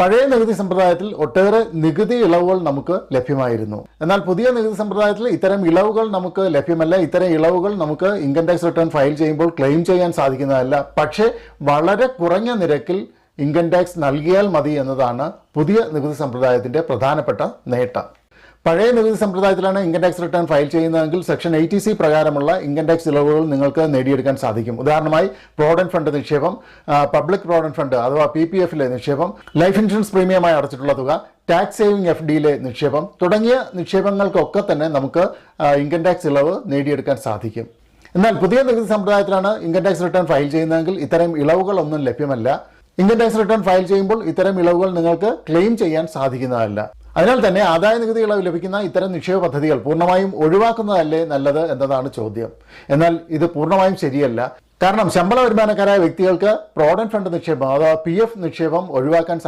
പഴയ നികുതി സമ്പ്രദായത്തിൽ ഒട്ടേറെ നികുതി ഇളവുകൾ നമുക്ക് ലഭ്യമായിരുന്നു. എന്നാൽ പുതിയ നികുതി സമ്പ്രദായത്തിൽ ഇത്തരം ഇളവുകൾ നമുക്ക് ലഭ്യമല്ല. ഇത്തരം ഇളവുകൾ നമുക്ക് ഇൻകം ടാക്സ് റിട്ടേൺ ഫയൽ ചെയ്യുമ്പോൾ ക്ലെയിം ചെയ്യാൻ സാധിക്കുന്നതല്ല. പക്ഷേ വളരെ കുറഞ്ഞ നിരക്കിൽ ഇൻകം ടാക്സ് നൽകിയാൽ മതി എന്നതാണ് പുതിയ നികുതി സമ്പ്രദായത്തിന്റെ പ്രധാനപ്പെട്ട നേട്ടം. പഴയ നികുതി സമ്പ്രദായത്തിലാണ് ഇൻകം ടാക്സ് റിട്ടേൺ ഫയൽ ചെയ്യുന്നതെങ്കിൽ സെക്ഷൻ എയ്റ്റി സി പ്രകാരമുള്ള ഇൻകം ടാക്സ് ഇളവുകൾ നിങ്ങൾക്ക് നേടിയെടുക്കാൻ സാധിക്കും. ഉദാഹരണമായി പ്രോവിഡന്റ് ഫണ്ട് നിക്ഷേപം പബ്ലിക് പ്രോവിഡന്റ് ഫണ്ട് അഥവാ പി പി എഫിലെ നിക്ഷേപം ലൈഫ് ഇൻഷുറൻസ് പ്രീമിയമായി അടച്ചിട്ടുള്ള തുക ടാക്സ് സേവിംഗ് എഫ് ഡിയിലെ നിക്ഷേപം തുടങ്ങിയ നിക്ഷേപങ്ങൾക്കൊക്കെ തന്നെ നമുക്ക് ഇൻകം ടാക്സ് ഇളവ് നേടിയെടുക്കാൻ സാധിക്കും. എന്നാൽ പുതിയ നികുതി സമ്പ്രദായത്തിലാണ് ഇൻകം ടാക്സ് റിട്ടേൺ ഫയൽ ചെയ്യുന്നതെങ്കിൽ ഇത്തരം ഇളവുകളൊന്നും ലഭ്യമല്ല. ഇൻകം ടാക്സ് റിട്ടേൺ ഫയൽ ചെയ്യുമ്പോൾ ഇത്തരം ഇളവുകൾ നിങ്ങൾക്ക് ക്ലെയിം ചെയ്യാൻ സാധിക്കുന്നതല്ല. അതിനാൽ തന്നെ ആദായ നികുതി ഇളവ് ലഭിക്കുന്ന ഇത്തരം നിക്ഷേപ പദ്ധതികൾ പൂർണമായും ഒഴിവാക്കുന്നതല്ലേ നല്ലത് എന്നതാണ് ചോദ്യം. എന്നാൽ ഇത് പൂർണമായും ശരിയല്ല. കാരണം ശമ്പള വരുമാനക്കാരായ വ്യക്തികൾക്ക് പ്രോവിഡന്റ് ഫണ്ട് നിക്ഷേപം അഥവാ പി നിക്ഷേപം ഒഴിവാക്കാൻ